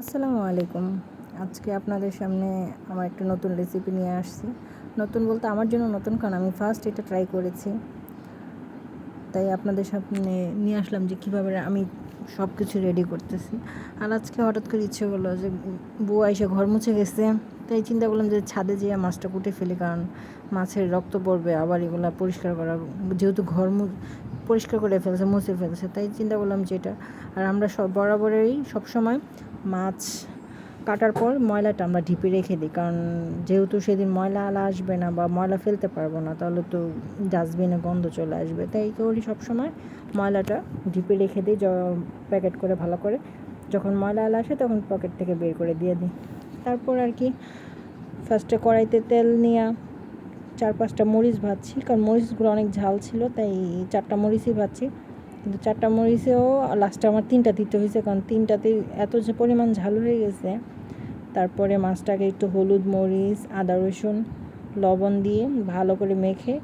আসসালামু আলাইকুম। আজকে আপনাদের সামনে আমার একটা নতুন রেসিপি নিয়ে আসছি। নতুন বলতে আমার জন্য নতুন কারণ আমি ফার্স্ট এটা ট্রাই করেছি। তাই আপনাদের সামনে নিয়ে আসলাম যে কীভাবে আমি সব কিছু রেডি করতেছি। আর আজকে হঠাৎ করে ইচ্ছে হলো যে বুয়া এসে ঘর মুছে গেছে। তাই চিন্তা করলাম যে ছাদে যেয়ে মাছটা কুটে ফেলি, কারণ মাছের রক্ত পড়বে, আবার এগুলো পরিষ্কার করা, যেহেতু ঘর মু- পরিষ্কার করে ফেলছে, মুছে ফেলছে, তাই চিন্তা করলাম যে এটা। আর আমরা সব বরাবরই সবসময় মাছ কাটার পর ময়লাটা আমরা ঢিপে রেখে দিই। কারণ যেহেতু সেদিন ময়লা আলা আসবে না বা ময়লা ফেলতে পারব না, তাহলে তো ডাস্টবিনে গন্ধ চলে আসবে। তাই করি সবসময় ময়লাটা ঢিপে রেখে দিই প্যাকেট করে ভালো করে। যখন ময়লা আলা আসে তখন পকেট থেকে বের করে দিয়ে দিই। তারপর আর কি ফার্স্টে কড়াইতে তেল নিয়ে চার পাঁচটা মরিচ ভাজছি। কারণ মরিচগুলো অনেক ঝাল ছিল, তাই চারটা মরিচই ভাজছি। কিন্তু চারটা মরিচেও লাস্টে আমার তিনটা দিতে হয়েছে, কারণ তিনটাতে এত যে পরিমাণ ঝাল হয়ে গেছে। তারপরে মাছটাকে একটু হলুদ মরিচ, আদা রসুন, লবণ দিয়ে ভালো করে মেখে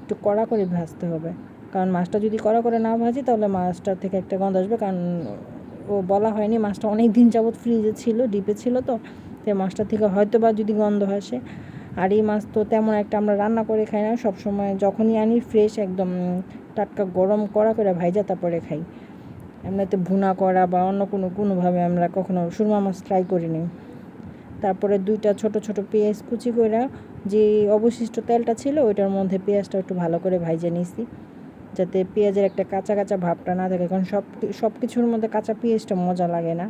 একটু কড়া করে ভাজতে হবে। কারণ মাছটা যদি কড়া করে না ভাজি, তাহলে মাছটা থেকে একটা গন্ধ আসবে। কারণ ও বলা হয়নি, মাছটা অনেক দিন যাবৎ ফ্রিজে ছিল, ডিপে ছিল তো, তাই মাছটা থেকে হয়তো বা যদি গন্ধ আসে আর এই মাছ তো তেমন একটা আমরা রান্না করে খাই না। সবসময় যখনই আনি ফ্রেশ একদম টাটকা গরম করা করে ভাইজা তারপরে খাই। এমনিতে ভুনা করা বা অন্য কোনো, কোনোভাবে আমরা কখনো সুরমা মাছ ট্রাই করিনি। তারপরে দুইটা ছোট ছোট পেঁয়াজ কুচি করে যে অবশিষ্ট তেলটা ছিল, ওইটার মধ্যে পেঁয়াজটা একটু ভালো করে ভাইজে নিয়েছি যাতে পেঁয়াজের একটা কাঁচা কাঁচা ভাবটা না থাকে, কারণ সব সব কিছুর মধ্যে কাঁচা পেঁয়াজটা মজা লাগে না।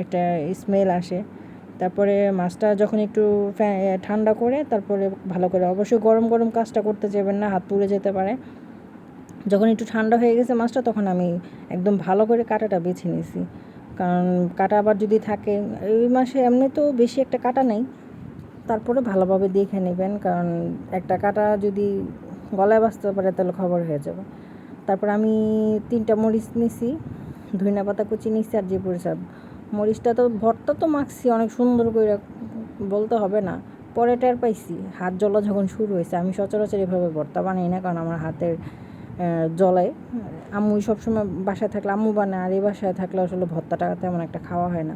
একটা স্মেল আসে। তারপরে মাছটা যখন একটু ঠান্ডা করে তারপরে ভালো করে অবশ্যই গরম গরম কাজটা করতে যাবেন না, হাত পুড়ে যেতে পারে। যখন একটু ঠান্ডা হয়ে গেছে মাছটা তখন আমি একদম ভালো করে কাটাটা বেছে নিয়েছি। কারণ কাটা আবার যদি থাকে, এই মাসে এমনি তো বেশি একটা কাটা নেই। তারপরে ভালোভাবে দেখে নেবেন, কারণ একটা কাটা যদি গলায় বাঁচতে পারে তাহলে খবর হয়ে যাবে। তারপর আমি তিনটা মরিচ নিছি, ধনিয়া পাতা কুচি নিছি আর যে পরিসাব মরিচটা তো ভর্তা তো মাখছি, অনেক সুন্দর করে বলতে হবে না। পরে টের পাইছি, হাত জ্বলা যখন শুরু হয়েছে, আমি সচরাচর এভাবে ভর্তা বানাই না, কারণ আমার হাতের জ্বলায়। আম্মু সবসময় বাসায় থাকলে, আম্মু বানায়, আর এই বাসায় থাকলে আসলে ভর্তাটা তেমন একটা খাওয়া হয় না।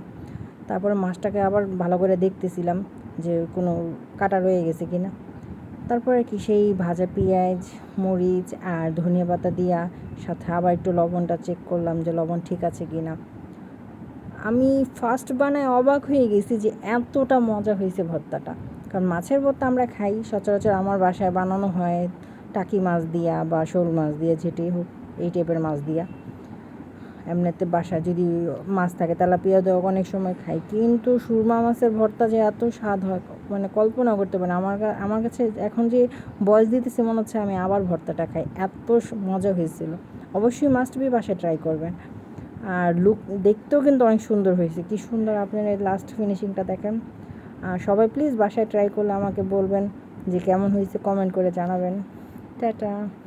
তারপরে মাছটাকে আবার ভালো করে দেখতেছিলাম যে কোনো কাটা রয়ে গেছে কি না তারপরে কি, সেই ভাজা পেঁয়াজ, মরিচ আর ধনিয়া পাতা দিয়া সাথে আবার একটু লবণটা চেক করলাম যে লবণ ঠিক আছে কি না আমি ফার্স্ট বানায় অবাক হয়ে গেছি যে এতটা মজা হয়েছে ভর্তাটা। কারণ মাছের ভর্তা আমরা খাই, সচরাচর আমার বাসায় বানানো হয় টাকি মাছ দিয়া বা শোল মাছ দিয়ে যেটি হোক, এই টাইপের মাছ দিয়া। এমনিতে বাসায় যদি মাছ থাকে, তেলাপিয়া দেওয়া অনেক সময় খাই, কিন্তু সুরমা মাছের ভর্তা যে এত স্বাদ হয় মানে কল্পনা করতে পারে আমার আমার কাছে এখন যে বয়স দিতেছে, মনে হচ্ছে আমি আবার ভর্তাটা খাই। এত মজা হয়েছিল। অবশ্যই মাস্ট বি বাসায় ট্রাই করবেন। আর লুক দেখতেও কিন্তু অনেক সুন্দর হয়েছে। কি সুন্দর আপনার এই লাস্ট ফিনিশিংটা দেখেন। আর সবাই প্লিজ বাসায় ট্রাই করলে আমাকে বলবেন যে কেমন হয়েছে কমেন্ট করে জানাবেন। টাটা।